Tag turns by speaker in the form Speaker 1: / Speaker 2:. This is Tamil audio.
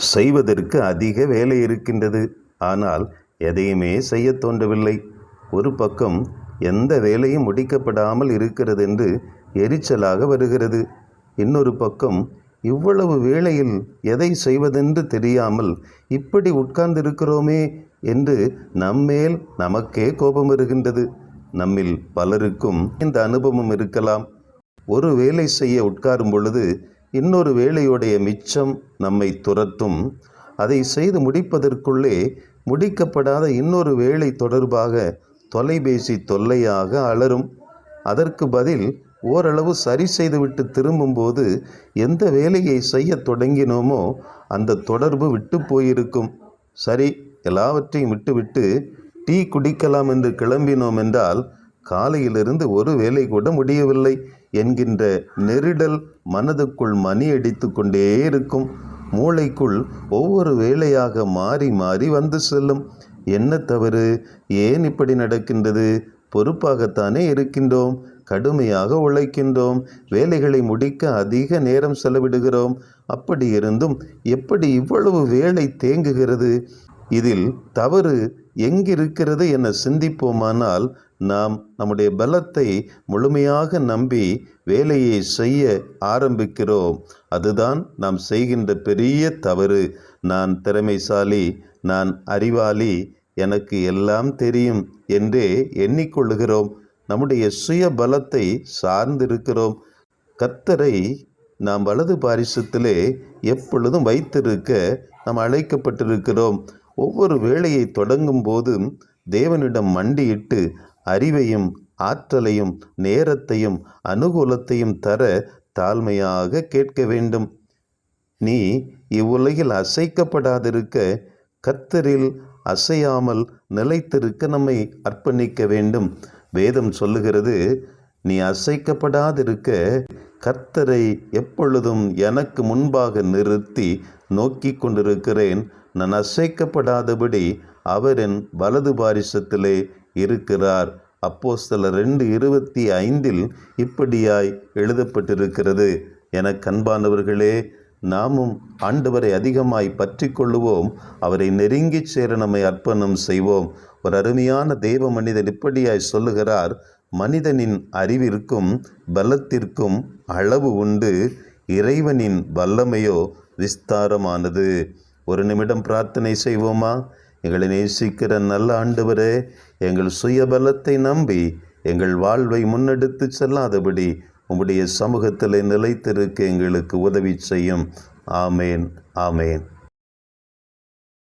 Speaker 1: செய்வதற்கு அதிக வேலை இருக்கின்றது. ஆனால் எதையுமே செய்யத் தோன்றவில்லை. ஒரு பக்கம் எந்த வேலையும் முடிக்கப்படாமல் இருக்கிறது என்று எரிச்சலாக வருகிறது. இன்னொரு பக்கம் இவ்வளவு வேளையில் எதை செய்வதென்று தெரியாமல் இப்படி உட்கார்ந்திருக்கிறோமே என்று நம்மேல் நமக்கே கோபம் வருகின்றது. நம்மில் பலருக்கும் இந்த அனுபவம் இருக்கலாம். ஒரு வேலை செய்ய உட்காரும் பொழுது இன்னொரு வேலையுடைய மிச்சம் நம்மை துரத்தும். அதை செய்து முடிப்பதற்குள்ளே முடிக்கப்படாத இன்னொரு வேலை தொடர்பாக தொலைபேசி தொல்லையாக அலரும் அதற்கு பதில் ஓரளவு சரி செய்துவிட்டு திரும்பும்போது எந்த வேலையை செய்ய தொடங்கினோமோ அந்த தொடர்பு விட்டு போயிருக்கும். சரி எல்லாவற்றையும் விட்டுவிட்டு டீ குடிக்கலாம் என்று கிளம்பினோம் என்றால் காலையிலிருந்து ஒரு வேலை கூட முடியவில்லை. என்கின்ற நெருடல் மனதுக்குள் மணி அடித்து கொண்டே இருக்கும். மூளைக்குள் ஒவ்வொரு வேலையாக மாறி மாறி வந்து செல்லும். என்ன தவறு? ஏன் இப்படி நடக்கின்றது? பொறுப்பாகத்தானே இருக்கின்றோம். கடுமையாக உழைக்கின்றோம். வேலைகளை முடிக்க அதிக நேரம் செலவிடுகிறோம். அப்படி இருந்தும் எப்படி இவ்வளவு வேலை தேங்குகிறது? இதில் தவறு எங்கிருக்கிறது என சிந்திப்போமானால் நாம் நம்முடைய பலத்தை முழுமையாக நம்பி வேலையை செய்ய ஆரம்பிக்கிறோம். அதுதான் நாம் செய்கின்ற பெரிய தவறு. நான் திறமைசாலி நான் அறிவாளி எனக்கு எல்லாம் தெரியும் என்றே எண்ணிக்கொள்கிறோம் நம்முடைய சுய பலத்தை சார்ந்திருக்கிறோம். கத்தரை நாம் வலது பாரிசத்திலே எப்பொழுதும் வைத்திருக்க நாம் அழைக்கப்பட்டிருக்கிறோம். ஒவ்வொரு வேலையை தொடங்கும் போதும் தேவனிடம் மண்டியிட்டு அறிவையும் ஆற்றலையும் நேரத்தையும் அனுகூலத்தையும் தர தாழ்மையாக கேட்க வேண்டும். நீ இவ்வுலகில் அசைக்கப்படாதிருக்க கர்த்தரில் அசையாமல் நிலைத்திருக்க நம்மை அர்ப்பணிக்க வேண்டும். வேதம் சொல்லுகிறது நீ அசைக்கப்படாதிருக்க கர்த்தரை எப்பொழுதும் எனக்கு முன்பாக நிறுத்தி நோக்கி கொண்டிருக்கிறேன். நான் அசைக்கப்படாதபடி அவரின் வலது பாரிசத்திலே இருக்கிறார். அப்போ சில ரெண்டு இருபத்தி ஐந்தில் இப்படியாய் எழுதப்பட்டிருக்கிறது. என கண்பானவர்களே நாமும் ஆண்டவரை அதிகமாய் பற்றி கொள்ளுவோம் அவரை நெருங்கிச் சேர நம்மை அர்ப்பணம் செய்வோம். ஒரு அருமையான தெய்வ மனிதன் இப்படியாய் சொல்லுகிறார். மனிதனின் அறிவிற்கும் பலத்திற்கும் அளவு உண்டு. இறைவனின் வல்லமையோ விஸ்தாரமானது. ஒரு நிமிடம் பிரார்த்தனை செய்வோமா? எங்களை நேசிக்கிற நல்ல ஆண்டவரே எங்கள் சுயபலத்தை நம்பி எங்கள் வாழ்வை முன்னெடுத்து செல்லாதபடி உம்முடைய சமூகத்தில் நிலைத்திருக்க எங்களுக்கு உதவி செய்யும். ஆமேன் ஆமேன்.